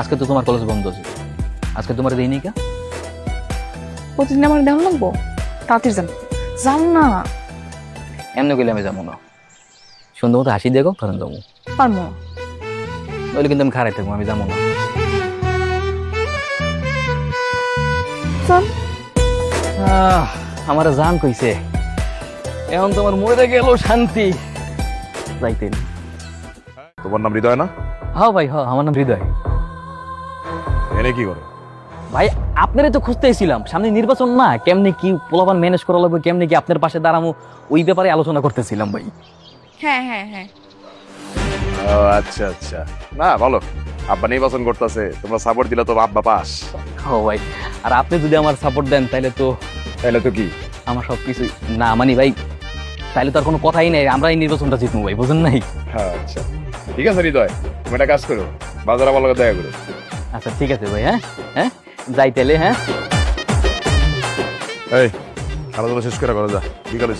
আজকে তো তোমার কলেজ বন্ধ আছে আজকে তোমার দেয়নি কে? প্রতিদিন আমার দেওয়া লাগবো? তাড়াতাড়ি যান। যান না। এমনি গেলে আমি যাব না। সুন্দর মতো হাসি দেখো তখন যাব। পারব না নইলে কিন্তু আমি খারাই থাকব আমি যাব না। আমার জান কইছে। এখন তোমার মরে গেল শান্তি। যাইতেন। তোমার নাম হৃদয় না? হ্যাঁ ভাই হ্যাঁ আমার নাম হৃদয়। এনে কি করে? ভাই আপনারই তো খুঁজতেছিলাম। সামনে নির্বাচন না কেমনে কি পোলাপান ম্যানেজ করা লাগবে কেমনে কি আপনার পাশে দাঁড়ামো ওই ব্যাপারে আলোচনা করতেছিলাম ভাই। হ্যাঁ হ্যাঁ হ্যাঁ। ও আচ্ছা আচ্ছা। না বলো আব্বা নির্বাচন করতেছে তোমরা সাপোর্ট দিলে তো আব্বা পাস। ও ভাই আর আপনি যদি আমার সাপোর্ট দেন তাহলে তো তাহলে তো কি? আমার সব কিছু না মানি ভাই তাহলে তো আর কোনো কথাই নেই আমরা এই নির্বাচনটা জিতবো ভাই বুঝেন নাই? হ্যাঁ আচ্ছা। ঠিক আছে হৃদয় তুমি একটা কাজ করো বাজার আমার দেখা করো। আচ্ছা ঠিক আছে ভাই হ্যাঁ? হ্যাঁ? যাই তাহলে হ্যাঁ? এই, খেলাধুলা শেষ করে করা যা, বিকালে।